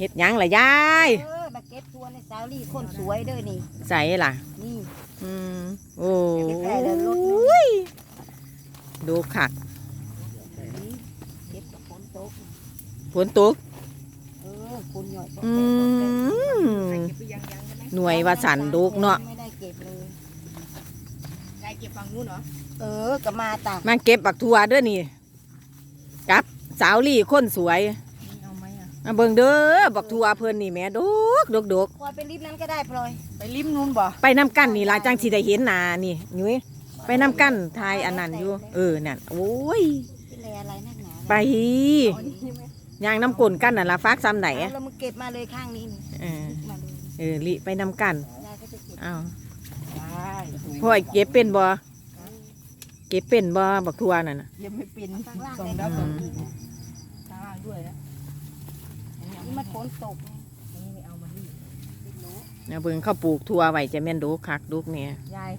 เฮ็ดหยังล่ะยาย เออมาเก็บตัวในสาวลี่คนสวยเด้อนี่ ใส่ล่ะ นี่ อืมโอ้เก็บได้แล้วรถยดูคักเก็บกับฝนตกฝนตกเออคุณหน่อยก็อืเก็บมเก็บไปยังยังใช่ไหมหน่วยว่าสันดูกเนาะไม่ได้เก็บเลยยายเก็บฝั่งนู้นเหรอเออก็มาตากมาเก็บบักทัวเด้อนี่กับสาวลี่คนสวยเอาไห มอะมาเบิ่งเด้อบักทัวเพิ่นนี่แหม่ดกดกดกพลอยไปริบนั้นก็ได้พลอย ไปริมนู้นบ่ไปน้ำกันนี่ล่ะจังสิได้เห็นหน้านี่ยุ้ยไปน้ำกันทายอันนั้นอยู่ เออนั่นโอ้ยที่แลอะไรนักหนาไปยางน้ำกลนกันน่ะล่ะฟักซ้ำไหนเอาอะแล้วมึงเก็บมาเลยข้างนี้นี่เออมาเลยเออลิไปน้ำกันยายก็จะเก็บอ้าวได้พ่อยเก็บเป็นบ่เก็บเป็นบ่บักทัวนั่นน่ะยังไม่เป็นข้างล่างสองเลยดาวนะสองอีกข้างล่างด้วยนะอันนี้นี่ มันฝนตกไงอันนี้ไม่เอามารีบติดหนูเนี่ยเบิ่งเข้าปลูกทัวไว้จะแม่นดกคักดกเนี่ยยาย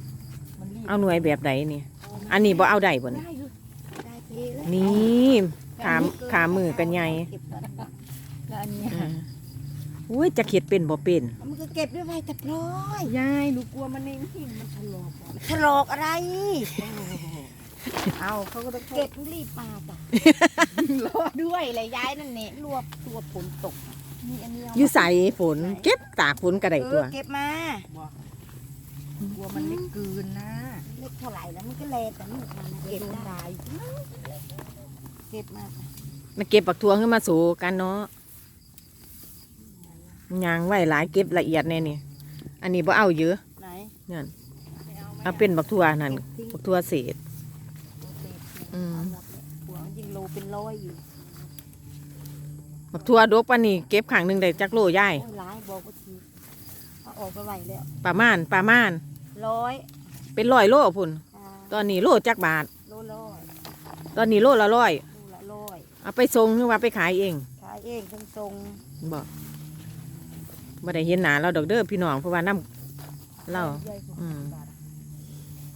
มันรีบเอาหน่วยแบบใดนี่อันนี้บ่เอาได้บ่นี่ได้อยู่ได้เพลแล้วนี่ขามขามือกันใหญ่เก็บก่อนแล้วอันนี้อ่าอุ้ยจะเข็ดเป็นบ่เป็นแล้วมึงก็เก็บด้วยไว้แต่พลอยยายหนูกลัวมันเองที่มันทะลอกถลอกอะไร เอาเขาก็ต้องเก็บรีบมาจ้ะรอด้วยเลยย้ายนั่นเนี่ยรวบตัวฝนตกนี่อันนี้เอาอยู่ใส่ฝนเก็บตากฝนก็ได้เอตัวอเก็บมา กลัวมันเล็กเกินนะเล็กเท่าไหร่แล้วมันก็แลแต่ลูกมันนะเก็เก็บบได้ได้เก็บมาจ้ะมาเก็บบักทัวขึ้นมาสู่กันเนาะยางไว้หลายเก็บละเอียดแน่นี่ อันนี้บ่เอาเยอะไหน นั่นไม่เอาไหมเอาเป็นบักทัวนั่นเก็บทิ้งบักทัวเศษเศษ อืมหัวยิงโลเป็นร้อยอยู่บักทัวดกปานนี้เก็บขังหนึ่งได้จักโลย่ายโอ้ยหลายบอกว่าทีเอาออกไปไหวแล้วประมาณประมาณ ร้อยเป็นร้อยโลพุ่น อ่าตอนนี้โลจักบาท โลร้อยตอนนี้โลละร้อยโลละร้อยเอาไปส่งหรือว่าไปขายเองขายเองทรงทรงบอกบ่ได้เห็นหนาเราดอกเด้อพี่น้องเพราะว่าน้ำเรา ใหญ่กว่าอืม บาท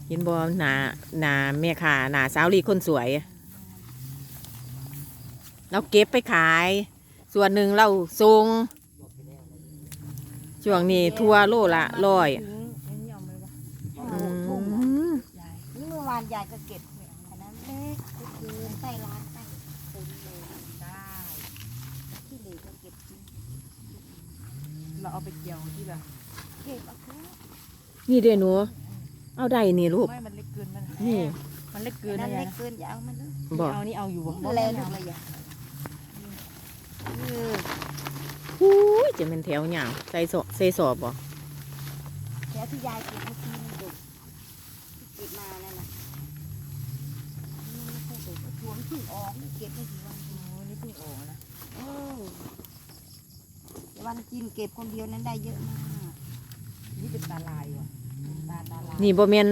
เห็นบ่หนาหนาแม่ค้าหนาสาวลีคนสวย เราเก็บไปขาย ส่วนหนึ่งเราส่งช่วงนี้ทัวโลละร้อยถึงอันนี้เอาไหมวะโอ้อืโหทุ่งมยายนี่เมื่อวานยายก็เก็บเนี่ยอันนั้นเล็กก็คือใต้ร้านใต้ตุนเลยได้ที่เหลือก็เก็บทิ้งเราเอาไปเกี่ยวที่แบบเก็บเอาเถอะนี่เด้อหนู เอาได้นี่ลูก ไม่มันเล็กเกินมันนี่ มันเล็กเกินนั่นะนยาเล็ยกเกินอย่าเอามันเลยบอกเอานี่เอาอยู่บ่มันแลลูกเลยอย่าเออหูยจะเป็นแถวหยาวใส่สอบใส่สอบบ่แถวที่ยายเก็บเมื่อกี้มันดุที่เก็บมานั่นน่ะนี่ไม่ค่อยดุก็ทวงที่ออกนี่เก็บไม่กี่วันโอ้นี่เพิ่งออกนะ เออแต่วันกินเก็บคนเดียวนั้นได้เยอะมาก นี่เป็นตาลายว่ะตาตาลายนี่บ่แม่น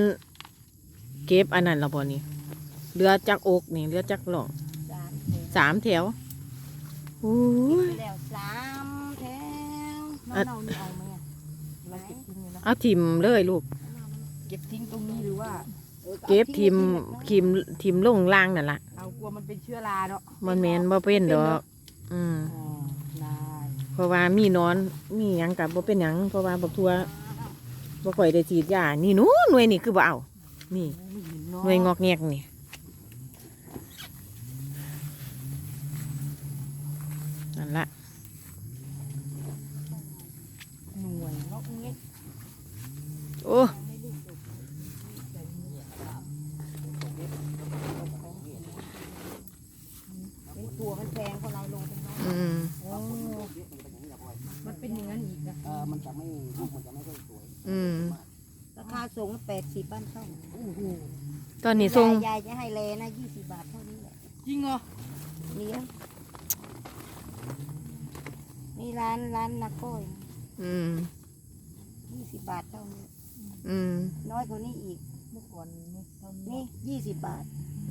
เก็บอันนั้นและบ่นี่เรือจักอกนี่เรือจักหลองจานเทสามแถวโอ้ยไปแล้วสามแถวน้องอะเนานี่เอาไหมอะเราเก็บทิ้งเลยนะเอาทิมเลยลูก เก็บทิ้งตรงนี้หรือว่าออเก็บทิมเอาทิมทิมลงล่างนั่นล่ะ เอากลัวมันเป็นเชื้อราเนาะมันแม่นบ่เป็นดอกอืม อ๋อได้เพราะว่ามีนอน มีหยังกับบ่เป็นหยัง เพราะว่าบักทัว บ่ค่อยได้ฉีดยา นี่หนูหน่วยนี่คือบ่เอา นี่ไม่เห็นเนาะหน่วยงอกแงกนี่นั่นละหน่วยงอกเงี้ยโอ้ เป็นตัวมันแพงเพราะเราลงเป็นน้อย อืม โอ้มันเป็นอย่างนั้นอีกนะ เออมันจะไม่ลูกมันจะไม่ค่อยสวย อืม ราคาส่งแปดสิบบ้านช่อง โอ้โห ตอนนี้ส่งยายยายจะให้เลนะยี่สิบบาทเท่านี้แหละจริงเหรอเลี้ยงนี่ร้านร้านนักก้อยอืมยี่สิบบาทเท่านี้ อืม น้อยกว่านี้อีกเมื่อก่อนนี่เท่านี้นี่ยี่สิบบาท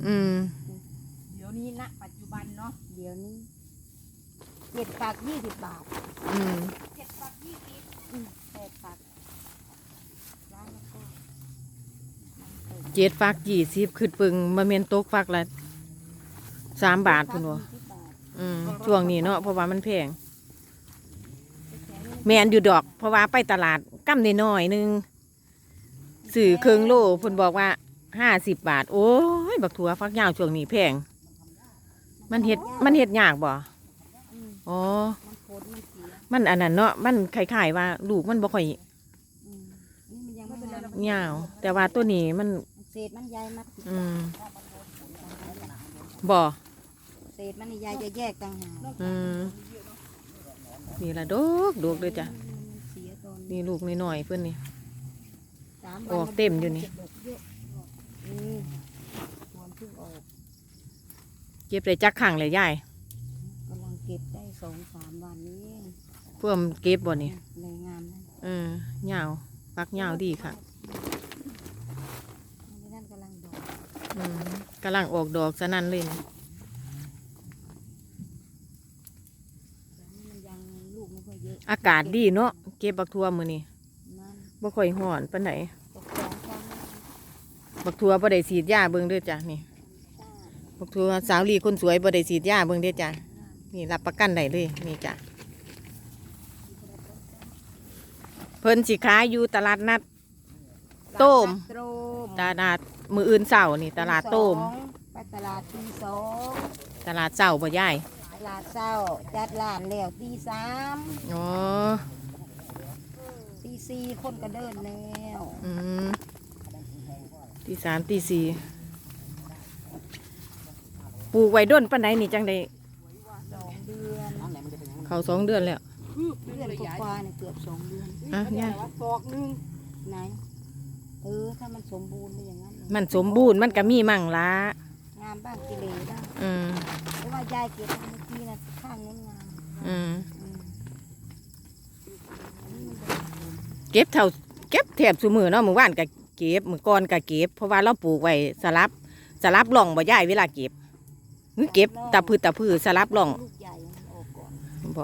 อืม เดี๋ยวนี้ณปัจจุบันเนาะเดี๋ยวนี้เจ็ดฝักยี่สิบบาท อืมเจ็ดฝักยี่สิบแปดฝักร้านนักก้อยน้ำ เจ็ดฟักยี่สิบขึ้นปึงมาเมนตกฟักละสามบาทพุ่นวะอืมช่วงนี้เนาะเพราะว่ามันแพงแมนอยู่ดอก เพราะว่าไปตลาดกำน้อยนึงสื่อเครื่องโลพิ่นบอกว่าห้าสิบบาท โอ้ยบักถั่วฟักยาวช่วงนี้แพง มันเห็ดมันเห็ดยากบ่อ๋อ มันอันนั้นเนาะมันคล้ายๆว่าลูกมันบ่ค่อยยาว แต่ว่าตัวนี้มัน เศษมันใหญ่มากอืมบ่เศษมันนี่ยายจะแยกต่างหากอืมนี่ละดกดกเลยจ้ะมันเสียตอนนี่ลูกน้อยๆเพื่อนนี่ สามออกเต็มอยู่นี่ดกเยอะอืมสวนเพิ่งออกเก็บได้จักขังเลยยายกำลังเก็บได้สองสามวันนี้เพื่อมเก็บบ่นี่เลยงามนะเออเหยาวปักเหยาวดีค่ะ อันนี้นั่นกำลังดอก อืม กำลังออกดอกสนั่นเลยนะแต่นี่มันยังลูกไม่ค่อยเยอะอากาศดีเนาะเก็บบักทั่วมือนี่นั่นบ่ค่อยห่อนปานไหนตกสองครั้งบักทั่วบ่ได้ฉีดยาเบิ่งเด้อจ้ะนี่จ้าบักทั่วสาวลีคนสวยบ่ได้ฉีดยาเบิ่งเด้อจ้ะนี่รับประกันได้เลยนี่จ้ะเพิ่นสิขายอยู่ตลาดนัดโต้มโต้มตลาด มืออื่นเสาร์นี่ตลาดโต้มสองไปตลาดตีสองตลาดเสาร์บ่ยายตลาดเช้าจัดร้านแล้วตีสามอ๋อตีสี่คนก็เดินแล้วอืมตีสามตีสี่ปลูกไว้ด้นปันไหนนี่จังได้สองเดือนน้ำไหนมันจะเป็นอย่างนั้นเขาสองเดือนแล้วเดือนกว่าๆเนี่ยเกือบสองเดือนอะยายฟอกนึงไหน เออ ถ้ามันสมบูรณ์เป็นอย่างนั้น มันสมบูรณ์มันก็มีมั่งละงามบ้างกิเลสบ้างอืมเพราะว่ายายเก็บเมื่อกี้นะข้างนั้นงามอืมอืมอันนี้มันจะเก็บเท่าเก็บแถบสุมือเนาะมือว่านก็เก็บมือก่อนก็เก็บ เพราะว่าเราปลูกไว้สลับสลับร่องบ่ยายเวลาเก็บนี่เก็บตะพืชตะพืชสลับร่องลูกใหญ่มันออกก่อนบ่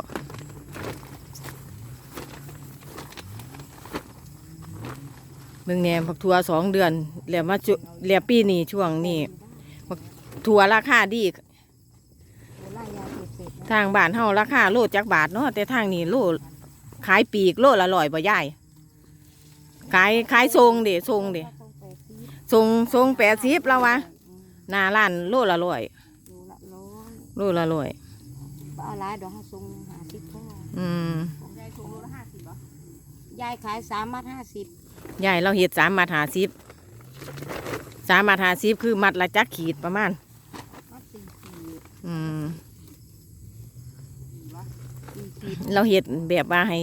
เมืองแหนมผักทัวสองเดือนแล้วมาจุแล้วปีนี้ช่วงนี้ทัวราคาดีโอ้ล่ายาเก็บเสร็จแล้วทางบ้านเฮาราคาโลจักบาทเนาะแต่ทางนี้โลขายปีกโลละร้อยบ่ยายขายขายทรงเด้ทรงเด้ต้องไปซื้อทรงทรงแปดสิบแล้ววะอืมหน้าร้านโลละร้อยดูละร้อยโลละร้อยป้าเอาหลายดอกให้ทรงหาสิบพ่ออืมยายถุงโลละห้าสิบเหรอยายขายสามมัดห้าสิบ ยายเราเฮ็ดสามมัดหาสิบสามมัดหาสิบคือมัดละจักขีดประมาณมัดสี่ขีดอืมสี่ขีดเราเฮ็ดแบบว่าให้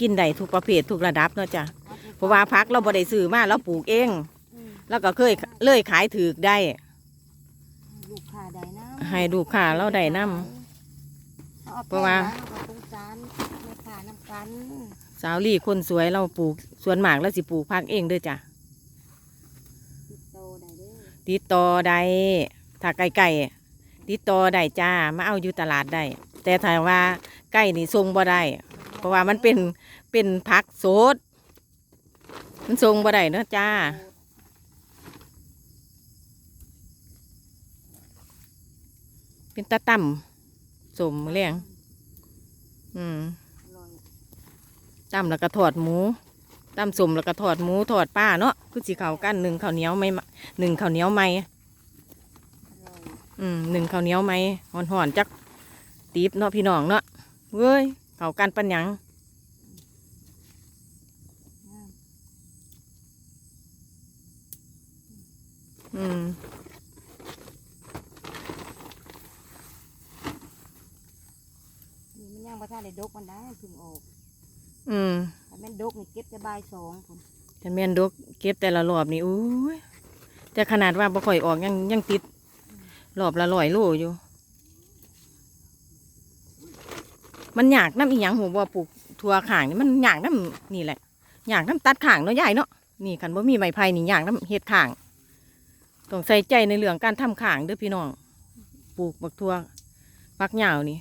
กินได้ทุกประเภททุกระดับเนาะจ้ะมัดให้เพราะว่าพักเราบ่ได้ซื้อมาเราปลูกเองอืมแล้วก็เคยเลยขายถือได้ลูกค้าได้น้ให้ลูกค้าเราได้นำอเพราะว่าแพงนะเอไปสงสารแม่ค้าน้ำกันสาวลี่คนสวยเราปลูกสวนหมากแล้วสิปลูกพักเองด้อจ้ะติดต่อได้ถ้าใกล้ๆติดต่อได้จ้ามาเอาอยู่ตลาดได้ แต่ถ้าว่าใกล้นี่ทรงบ่ได้ เพราะว่ามันเป็นเป็นผักโสดมันทรงบ่ได้เนาะจ้าเป็นตะต่ำสมเลี้ยงอืม ตำแล้วก็ทอดหมูตำสมแล้วก็ทอดหมูทอดป้าเนาะคือสีเขาวกั้นหนึ่งข้าวเหนียวไม่หนึ่งข้าวเหนียวไม่อืมหนึ่งข้าวเหนียวไม่ห่อนหอนๆจักตีบเนาะพี่น้องเนาะเว้ยเขากั้นปัญญังงาม อืม นี่มันย่างประทานได้ดกมันได้เพึ่งออก อื มถ้าแม่นดกนี่เก็บจะบายสองคนแต่แม่นดกเก็บแต่ละรอบนี่อุ้ยแต่ขนาดว่าบ่ค่อยออกยังยังติดรอบละร้อยโลอยู่ มันอยากน้ำอีหยังหัวบ่ปลูกทั่วข่างนี่มันอยากน้ำนี่แหละอยากน้ำตัดข่างเนาะใหญ่เนาะนี่คันบ่มีไม้ไผ่นี่อยากน้ำเฮ็ดข่างต้องใส่ใจในเรื่องการทำข่างเด้อพี่น้องปลูกบักทั่วปักเหยาวนี่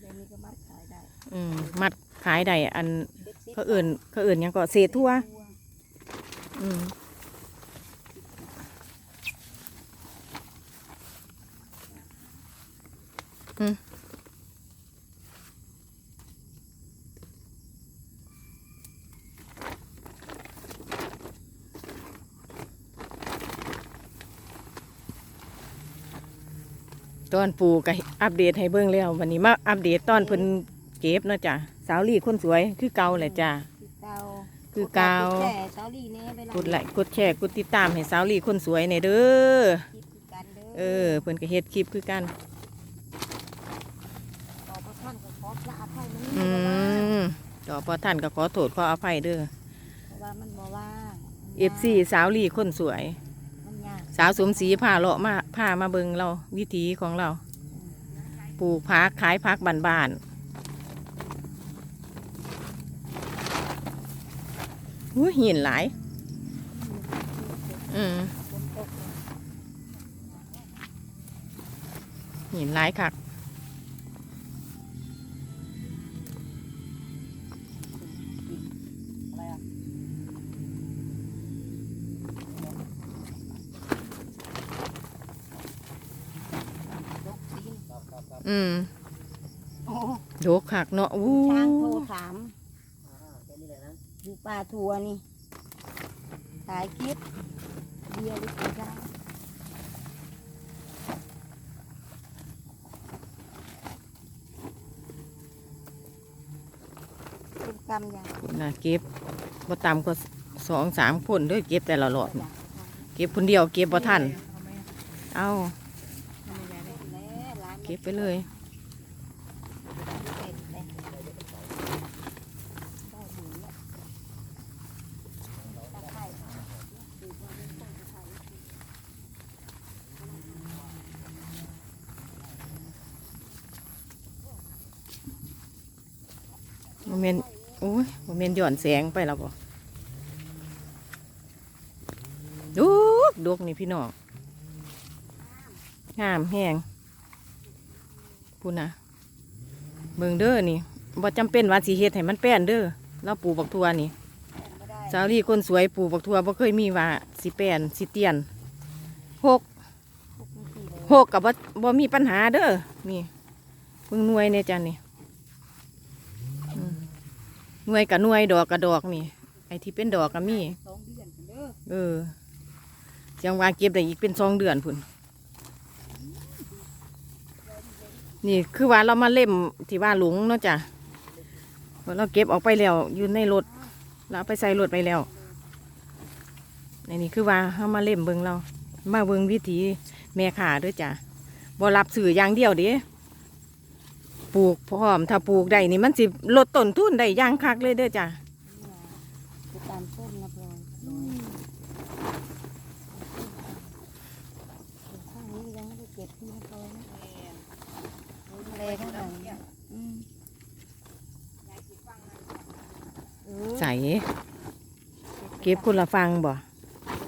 เดี๋ยวนี้ก็มัดขายได้ อืมมัดขายได้อัน เขาเอื่นเขาเอื่นยังก็เศษทั่ว อืมอืมตอนปูก็อัปเดตให้เบิ่งแล้ว วันนี้มาอัปเดตตอนเพิ่นเก็บเนาะจ้ะ สาวลี่คนสวยคือเก่าแหละจ้ะคือเก่าคือเก่าแช่เสาลีเน่ไปกดไลค์กดแชร์กดติดตามให้สาวลี่คนสวยในอยเด้อ คิดคือกันเด้อเออเพิ่นก็เฮ็ดคลิปคือกันต่อประท่านก็ขอพระอภัยมันอืบ่ว่างมต่อพอท่านก็ขอโทษขออภัยเด้อ เพราะว่ามันบ่ว่างเอฟซีสาวลี่คนสวย มันยากสาวสมศรีพาเลาะมาพามาเบิงเราวิถีของเรา ปลูกพักขายพักบ้านๆ อุ้ยหินหลาย อืมฝนตกเลยหินหลายคักอะไรอะยกตีนอืมโอ้โดกคักเนาะอู้ช้างโทรถาม อ่าแค่นี้เลยนะอยู่ป่าทัวนี่ถ่ายคลิปเบียร์หรือกินข้าวเป็นกรรมอย่างน่ะเก็บบ่ต่ำกว่าสองสามคนเด้วยเก็บแต่ละหลอดอย่างเก็บคนเดียวเก็บบ่ทัน เอาไหมเอาทำไมยายได้แม่ร้านเก็บไปเลย เป็ดเลยได้หมูแล้วตะไคร้ดูดมาเป็นต้นตะไคร้ โมเมนโอ้ยโมเมนหย่อนแสงไปแล้วบ่ดูกดกนี่พี่น้องงามแห้งพูนะเบิงเด้อนี่บ่จำเป็นว่าสิเฮ็ดให้มันแป้นเด้อเราปลูกบักทัวนี่สาวลี่คนสวยปลูกบักทัวบ่เคยมีว่าสิแป้นสิเตียนหกหกกับบ่บ่มีปัญหาเด้อนี่เบิ่งหน่วยเนี่ยจ้ะนี่ หน่วยกับหน่วยดอกกับดอกนี่ ไอ้ที่เป็นดอกก็มีสองเดือนเด้อเออจังวาเก็บได้อีกเป็นสองเดือนพุ่นนี่คือว่าเรามาเล่มที่ว่าหลงเนาะจ้ะเพราเราเก็บออกไปแล้วอยู่ในรถเราเอาไปใส่รถไปแล้วในนี่คือว่าเรามาเล่มเบิงเรา มาเบิงวิถีแม่ขาด้วยจ้ะบ่รับสื่ออย่างเดียวเด้ ปลูกพร้อมถ้าปลูกได้นี่มันสิลดต้นทุนได้อย่างคักเลยเด้อจ้ะไปตามต้นนะพลอยข้างนี้ยังไม่ได้เก็บที่นะพลอยนะเลยเท่าไหร่อืมเออใส่เก็บคนละฟังบ่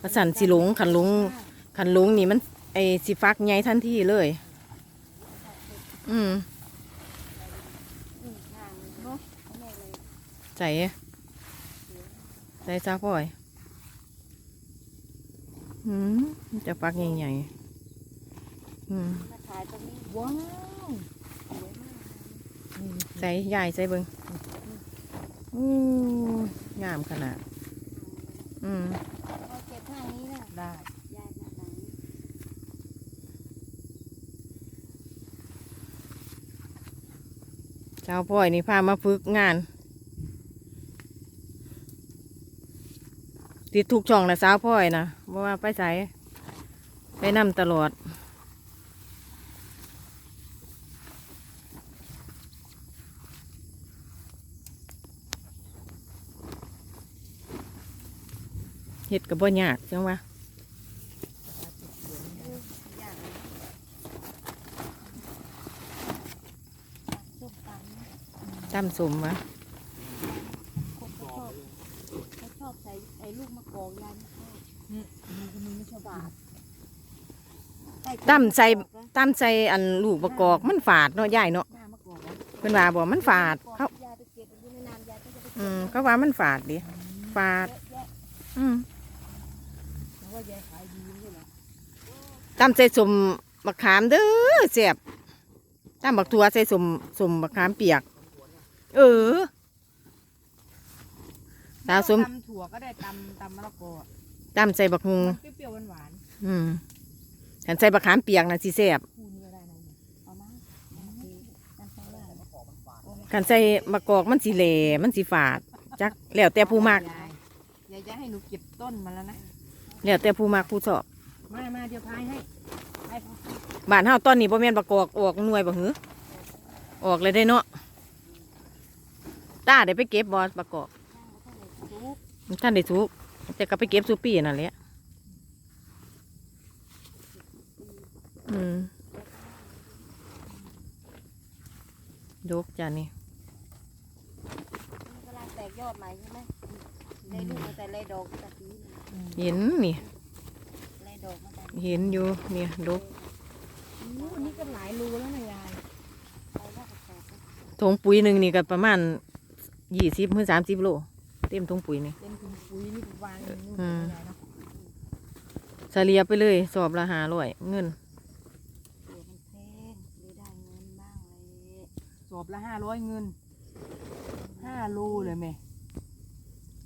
ประสันสิหลงขันหลงขันหลงนี่มันไอสิฟักใหญ่ทันทีเลย อืม อืมห่างเนาะเอาแม่เลย ใส่ใส่ซักบ่อยอืมมันจะฟักใหญ่ๆอืมมาขายตรงนี้ว้าวสวยมากใส่ใหญ่ใส่เบิงอู้งามขนาด อืมพอเก็บข้างนี้นะได้ยายมาหลังเจ้าพ่อยนี่พามาฝึกงาน ติดทุกช่องนะสาวพ่อยนะบ่ว่าไปใส่ไปนำตลอด เห็ดกับบ่ยากจังวะยากเลยส้มตำตั้มสมวะ ตั้มใส่ตั้มใส่อันลูกประกอกมันฝาดเนาะยายเนาะเป็นว่าบอกมันฝาดเขาเก็บอยู่ในนานยายก็จะไปอืมเขาว่ามันฝาดดิฝาด อืมตั้มใส่สมบักขามเด้อแซ่บตั้มบักทัวใส่สมสมบักขามเปียก เออตาสมถั่วก็ได้ตำตำมะละกอ ตั้มใส่บักฮุงมันเปรี้ยวๆหวานอืมฉันใส่บักขามเปียกนะสิแซ่บๆคู่นี้ก็ได้นะอกมันฝาดกันใส่มะกอกมันสิแหล่มันสิฝาด จักแล้วแต่ผู้มักยายยายจะให้หนูเก็บต้นมาแล้วนะ แล้วแต่ผู้มักผู้ชอบมามาเดี๋ยวพายให้ไปพอบ้านเฮาตอนนี้บ่แม่นมะกอกออกหน่วยบ่หือออกเลยได้เนาะตาได้ไปเก็บบ่มะกอกท่านได้สุก แต่ก็ไปเก็บสุปีนั่นแหละอืมดกจ้ะนี่มันกำลังแตกยอดใหม่ใช่ไหมได้ลูกมาแต่ไรดอกตะกี้เห็นนี่ไรดอกมาแต่เห็นอยู่เนี่ยดกอู้อันนี้ก็หลายรูแล้วนะยายไปแล้วก็แตกแล้วถุงปุ๋ยหนึ่งนี่ก็ประมาณยี่สิบถึงสามสิบโล เต็มถุงปุ๋ยนี่เป็นถุง ปุ๋ยนี่วางอยู่นู่นอืมยายเนาะเฉลี่ยไปเลย สอบละหาร้อยเงิน เดี๋ยวมันแพงเลยได้เงินบ้างเลยสอบละห้าร้อยเงินห้าโลเลยแม่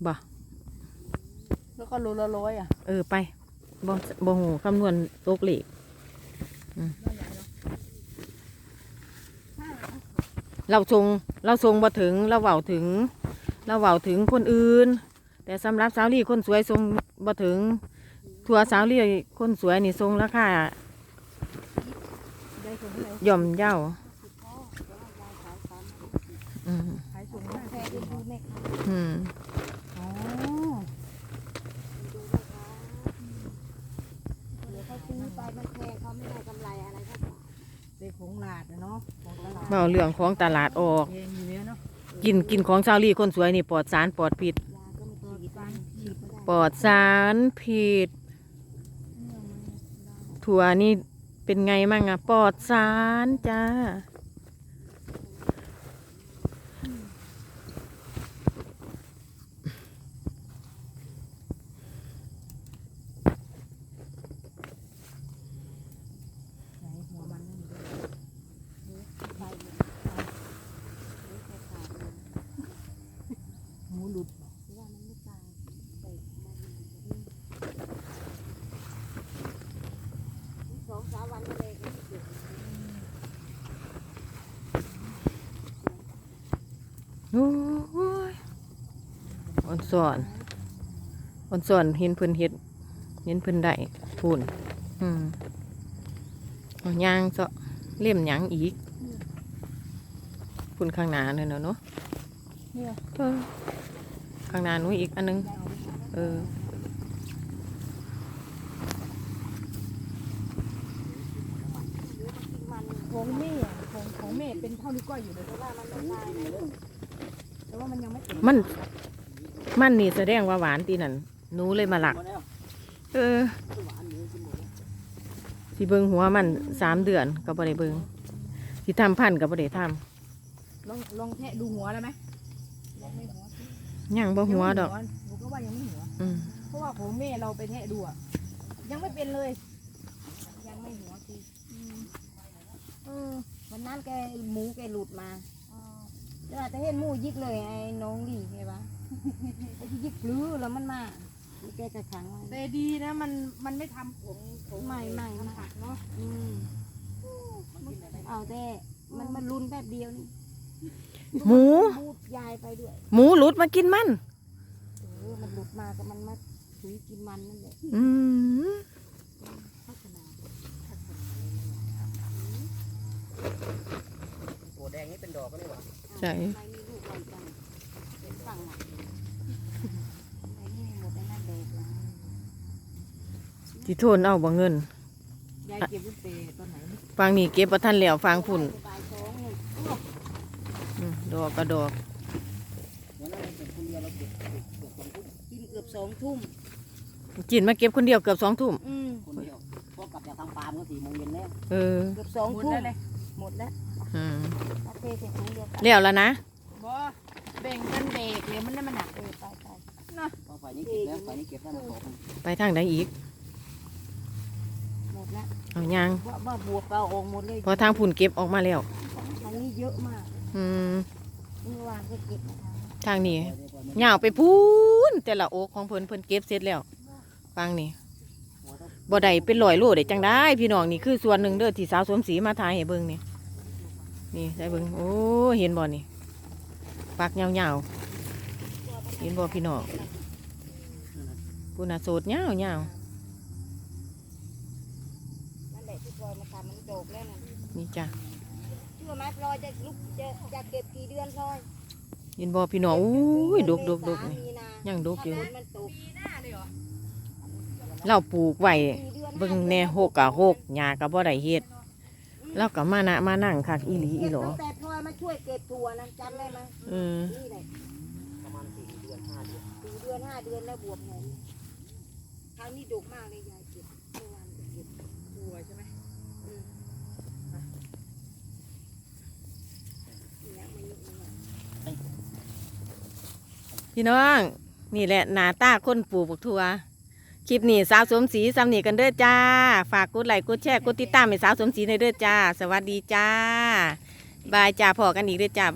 บ่ แล้วก็โลละร้อยอะเออไปบ่บ่หูคำนวณตกเลขเราทรงเราทรงบ่ถึงเราเว้าถึง เราเว้าถึงคนอื่น แต่สำหรับสาวลี่คนสวยทรงบ่ถึงทัวสาวลี่คนสวยนี่ทรงราคาได้คนเท่าไหร่ย่อมเย่าสิพ่อเดี๋ยวว่ายายขายซ้ำอืมขายส่งห้าแพงดูดูแม่ค้าอืมอ๋อดูแม่ค้าเดี๋ยวเขาซื้อไปมันแพงเขาไม่ได้กำไรอะไรเท่าไหร่เด็กของหลาดอะเนาะของตลาดเว้าเรื่องของตลาดออกแพงอยู่เนี่ยเนาะกินกินของสาวลี่คนสวยนี่ปลอดสารปลอดพิษ ปลอดสารพิดถั่วนี่เป็นไงมั่งอะปลอดสารจ้า ไหนหัวมันนั่นอยู่ด้วย ไปเลยนี่แค่ขาดเลย หมูหลุด เพราะว่ามันไม่ตายเตะมาอยู่นี่สองสามวันก็เลยก็เก็บ โอ้ยอ่อน สอนอ่อนสอนเห็นเพิ่นเฮ็ดเห็นเพิ่นได้พูนอืมเอาย่างเสาะเล่มหยังอีกพุ่นข้างหน้าเนี่ยเนาะเนาะเนี่ยเออข้างหน้าหนู้อีกอันนึง เออมันของแม่อะของของแม่เป็นเท่านิ้วก้อยอยู่เลยเพราะว่ามันไม่ตายนะแต่ว่ามันยังไม่ติดมัน มันนี่แสดงว่าหวานตีนั่นหนูเลยมาหลักมาแล้วเออหวานหมูกินหมดแล้วสิเบิงหัวมันสามเดือนก็บ่ได้เบิงสิทำพันธุ์ก็บ่ได้ทลองลองแทะดูหัวแล้วไหมลองไม่หัวสิำยังบ่หัวดอกยังไม่หนูก็ว่ายังไม่หัวอืมเพราะว่าของแม่เราไปแทะดูอะยังไม่เป็นเลย ยังไม่หัวทีเออวันนั้นแกหมูแกหลุดมาแต่ว่าจะเห็นหมูยิกเลยไอ้น้องดีใช่ปะ ไอ้ที่ยิกปลื้อแล้วมันมาแล้วแกจะขังไว้ แต่ดีนะมันมันไม่ทำผงผงไม่ไม่ไม่ผักเนาะอืมเอาแต่มันมันรุนแป๊บเดียวนี่หมู บูดยายไปด้วยหมูหลุดมากินมัน เออมันหลุดมาก็มันมาถุยกินมันนั่นแหละอืมพัฒนาตัวแดงนี่เป็นดอกก็ได้หว่าใช่ ทำไมมีลูกไวจังเป็นฝั่งอะไอ้นี่หมดไอ้นั่นเด็กละ สิโทนเอาบ่เงิน ยายเก็บลูกเตะตอนไหนนี่ฟังนี่เก็บบ่ทันแล้วฟังพุ่นบ่ายสองนี่อืมดอกก็ดอกวันนั้นเป็นคนเดียวเราเก็บเก็บเก็บคนทุ่มกินเกือบสองทุ่มกินมาเก็บคนเดียวเกือบสองทุ่มอืมคนเดียวพอกลับจากทางฟาร์มก็สี่โมงเย็นแล้วเออเกือบสองหมดทุ่มแล้วเลยหมดแล้วอืมเอาเทใส่ถุงเดียวกันแล้วแล้วนะบอแบ่งกันเด็กเลยมันได้มันหนักเออไปไปพอฝ่ายนี้เก็บแล้วฝ่ายนี้เก็บแล้วมาบอกไปทางไหนอีกหม ดแล้วเอายางว่าว่าบวกเราออกหมดเลยพอทางพุ่นเก็บออกมาแล้วทางนี้เยอะมากอืมเมื่อวานก็เก็บมาทางนี้ทางนี้ปล่อยเลยปล่อยมันยาวไปพูนแต่ละโอกของเพิ่นเพิ่นเก็บเสร็จแล้วฟังนี่หัวต้องบ่ได้เป็นร้อยโลได้จังได้ พี่น้องนี่คือส่วนหนึ่งเด้อที่สาวสวมสีมาถ่ายให้เบิ่งนี่นี่ใส่เบิ่งโอ้เห็นบ่นี่ปักยาวๆเห็นบ่พี่น้องปูน่ะโสดยาวๆ นั่นแหละที่พลอยมาทำมันโดกแล้ว นั่นนี่จ้ะเชื่อไหมพลอยจะลุกจะจะเก็บกี่เดือนพลอยเห็นบ่พี่น้องอุ้ยดกดกดกนี่มีนายังดกอยู่ถ้าฝนมันตกเราปลูกไว้สี่ดือนเบิ่งแน่หกกะหกหญ้าก็บ่ได้เฮ็ดเราก็มานะมานั่งคักอีหลีอีหลอตั้งแต่พลอยมาช่วยเก็บถั่วนะจำได้ไหมเออนี่แหละประมาณสี่เดือนห้าเดือนสี่เดือนห้าเดือนแล้วบวบหนคราวนี้ดกมากเลยยายเก็บเมื่อวานก็เก็บ ถั่วใช่ไหม อืมนี่นะมันนี่มันนี่ พี่น้อง นี่แหละหน้าตาคนปลูกบักทั่วคลิปนี้สาวสมศรีสำนีกันเด้อจ้า ฝากกดไลค์กดแชร์กดติดตามให้สาวสมศรีในเด้อจ้า สวัสดีจ้า บายจ้าพอกันอีกเด้อจ้า